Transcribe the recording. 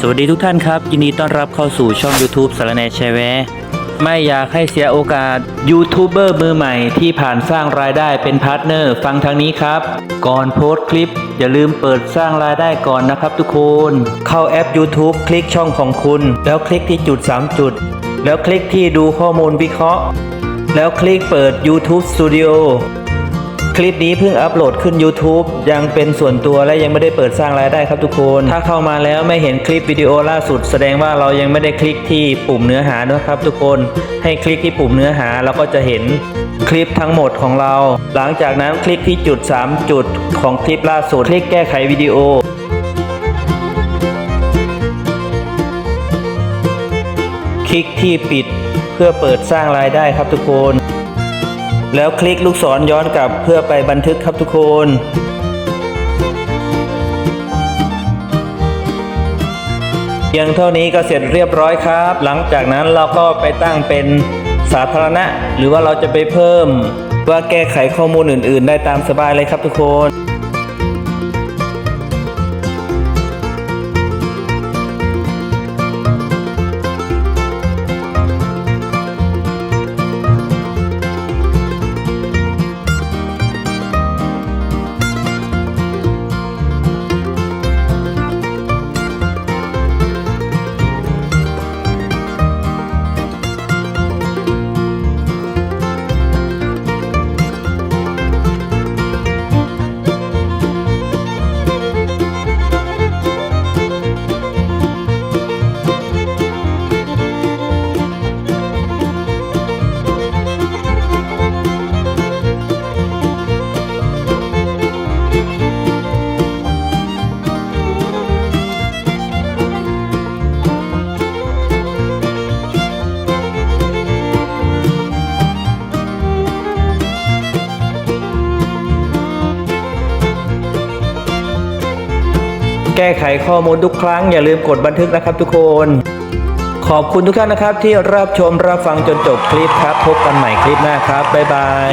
สวัสดีทุกท่านครับ ยินดีต้อนรับเข้าสู่ช่อง YouTube สารแนแชร์แวไม่อยากให้เสียโอกาสยูทูบเบอร์มือใหม่ที่ผ่านสร้างรายได้เป็นพาร์ทเนอร์ฟังทางนี้ครับ ก่อนโพสต์คลิป อย่าลืมเปิดสร้างรายได้ก่อนนะครับทุกคน เข้าแอป YouTube คลิกช่องของคุณ แล้วคลิกที่จุด 3 จุด แล้วคลิกที่ดูข้อมูลวิเคราะห์ แล้วคลิกเปิด YouTube Studio คลิปนี้เพิ่งอัปโหลดขึ้น YouTube ยังเป็นส่วนตัวและยังไม่ได้เปิดสร้างรายได้ครับทุกคน ถ้าเข้ามาแล้วไม่เห็นคลิปวิดีโอล่าสุด แสดงว่าเรายังไม่ได้คลิกที่ปุ่มเนื้อหานะครับ ทุกคน ให้คลิกที่ปุ่มเนื้อหาแล้วก็จะเห็นคลิปทั้งหมดของเรา หลังจากนั้นคลิกที่จุด 3 จุดของคลิปล่าสุดคลิกแก้ไขวิดีโอคลิกที่ปิดเพื่อเปิดสร้างรายได้ครับทุกคน แล้วคลิกลูกศรย้อนกลับเพื่อไปบันทึกครับทุกคนเพียงเท่านี้ก็เสร็จเรียบร้อยครับ หลังจากนั้นเราก็ไปตั้งเป็นสาธารณะ หรือว่าเราจะไปเพิ่ม ว่าแก้ไขข้อมูลอื่น ๆ ได้ตามสบายเลยครับทุกคน แก้ไขข้อมูลทุกครั้ง อย่าลืมกดบันทึกนะครับทุกคน ขอบคุณทุกท่านนะครับที่รับชมรับฟังจนจบคลิปครับ พบกันใหม่คลิปหน้าครับ บ๊ายบาย